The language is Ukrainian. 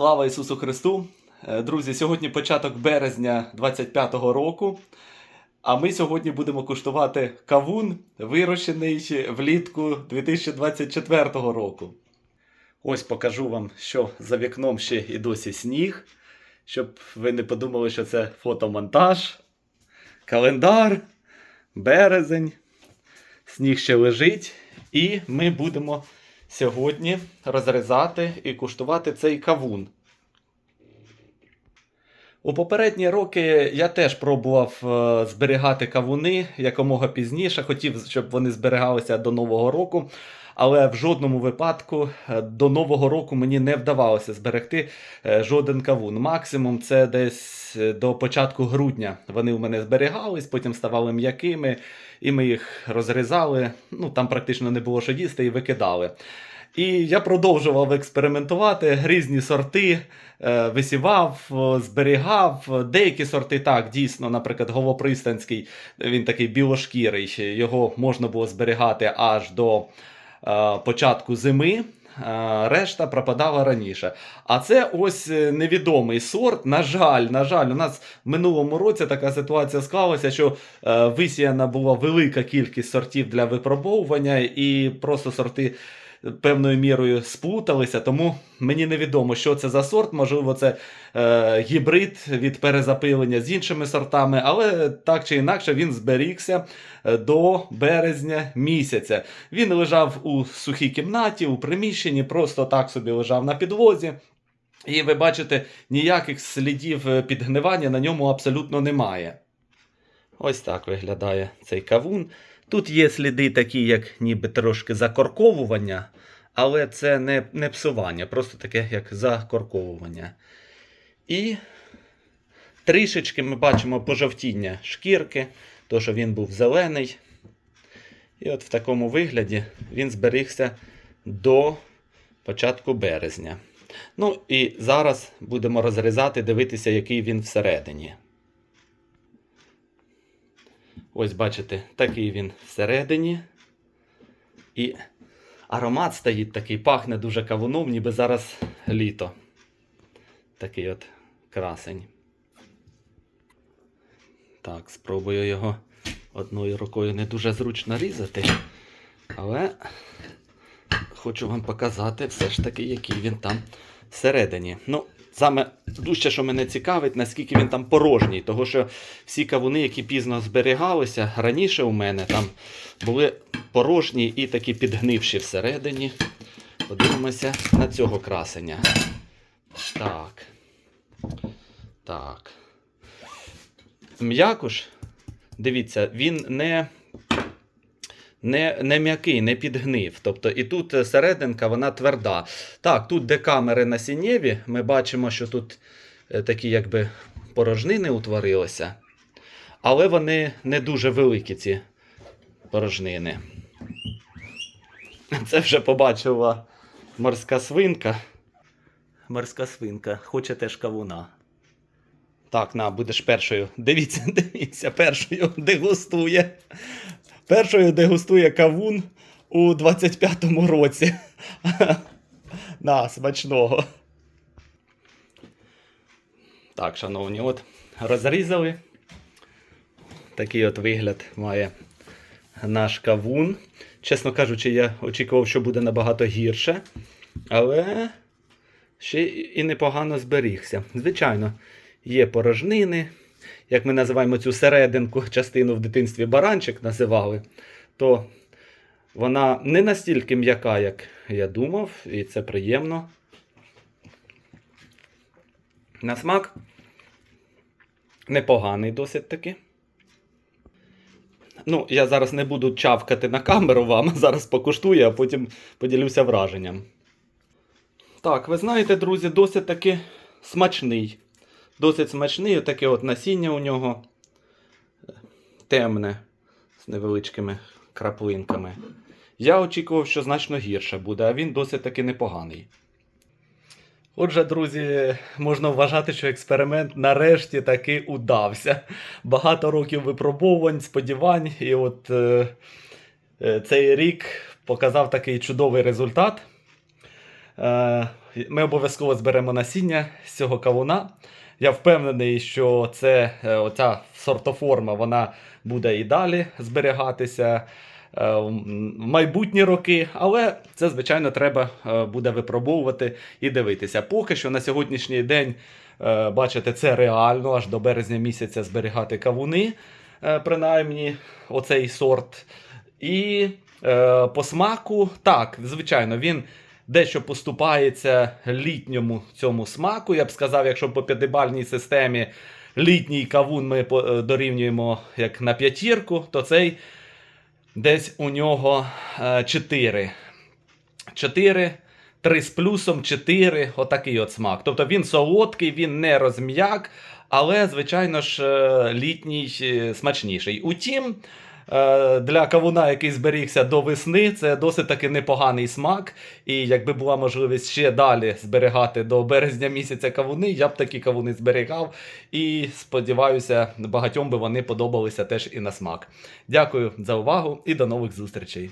Слава Ісусу Христу! Е, Друзі, сьогодні початок березня 25-го року. А ми сьогодні будемо куштувати кавун, вирощений влітку 2024 року. Ось покажу вам, що за вікном ще і досі сніг, щоб ви не подумали, що це фотомонтаж, календар, березень. Сніг ще лежить, і ми будемо сьогодні розрізати і куштувати цей кавун. У попередні роки я теж пробував е, зберігати кавуни якомога пізніше. Хотів, щоб вони зберігалися до Нового року. Але в жодному випадку е, до Нового року мені не вдавалося зберегти е, жоден кавун. Максимум це десь е, до початку грудня. Вони у мене зберігались, потім ставали м'якими, і ми їх розрізали. Ну там практично не було що їсти і викидали. І я продовжував експериментувати різні сорти, висівав, зберігав. Деякі сорти так, дійсно, наприклад, Голопристанський, він такий білошкірий, його можна було зберігати аж до початку зими. е, Решта пропадала раніше. А це ось е, невідомий сорт. На жаль, на жаль, у нас в минулому році така ситуація склалася, що е, висіяна була велика кількість сортів для випробовування, і просто сорти певною мірою сплуталися, тому мені невідомо, що це за сорт. Можливо, це е, гібрид від перезапилення з іншими сортами, але так чи інакше він зберігся е, до березня місяця. Він лежав у сухій кімнаті, у приміщенні, просто так собі лежав на підлозі. І ви бачите, ніяких слідів е, підгнивання на ньому абсолютно немає. Ось так виглядає цей кавун. Тут є сліди такі, як ніби трошки закорковування, але це не, не псування, просто таке, як закорковування. І трішечки ми бачимо пожовтіння шкірки, то що він був зелений. І от в такому вигляді він зберігся до початку березня. Ну і зараз будемо розрізати, дивитися, який він всередині. Ось бачите, такий він всередині. І аромат стоїть такий, пахне дуже кавуном, ніби зараз літо. Такий от красень. Так, спробую його одною рукою не дуже зручно різати. Але хочу вам показати все ж таки, який він там всередині. Ну, Саме дужче, що мене цікавить, наскільки він там порожній. Тому що всі кавуни, які пізно зберігалися, раніше у мене там були порожні і такі підгнивші всередині. Подивимося на цього красення. Так. Так. М'якуш, дивіться, він не не, не м'який, не підгнив. Тобто і тут е, серединка вона тверда. Так, тут де камери насіннєві, ми бачимо, що тут е, такі якби порожнини утворилися. Але вони не дуже великі, ці порожнини. Це вже побачила морська свинка. Морська свинка хоче теж кавуна. Так, на, будеш першою. Дивіться, дивіться, першою дегустує. Першою дегустує кавун у 25-му році. На, смачного. Так, шановні, от розрізали. Такий от вигляд має наш кавун. Чесно кажучи, я очікував, що буде набагато гірше. Але ще і непогано зберігся. Звичайно, є порожнини. Як ми називаємо цю серединку, частину в дитинстві баранчик називали, то вона не настільки м'яка, як я думав, і це приємно. На смак непоганий досить таки. Ну, я зараз не буду чавкати на камеру вам, зараз покуштую, а потім поділюся враженням. Так, ви знаєте, друзі, досить таки смачний. Досить смачний, таке от насіння у нього темне, з невеличкими краплинками. Я очікував, що значно гірше буде, а він досить таки непоганий. Отже, друзі, можна вважати, що експеримент нарешті таки удався. Багато років випробувань, сподівань, і от е, е, цей рік показав такий чудовий результат. Е, Ми обов'язково зберемо насіння з цього кавуна. Я впевнений, що це е, оця сортоформа вона буде і далі зберігатися е, в майбутні роки, але це, звичайно, треба е, буде випробовувати і дивитися. Поки що на сьогоднішній день, бачите, це реально аж до березня місяця зберігати кавуни, принаймні, оцей сорт. І по смаку, так, звичайно, він дещо поступається літньому цьому смаку. Я б сказав, якщо по п'ятибальній системі літній кавун ми е, дорівнюємо як на п'ятірку, то цей десь у нього е, 4. 4, 3 з плюсом, 4, отакий от смак. Тобто він солодкий, він не розм'як, але, звичайно ж, е, літній е, смачніший. Утім, для кавуна, який зберігся до весни, це досить таки непоганий смак. І якби була можливість ще далі зберігати до березня місяця кавуни, я б такі кавуни зберігав. І сподіваюся, багатьом би вони подобалися теж і на смак. Дякую за увагу і до нових зустрічей.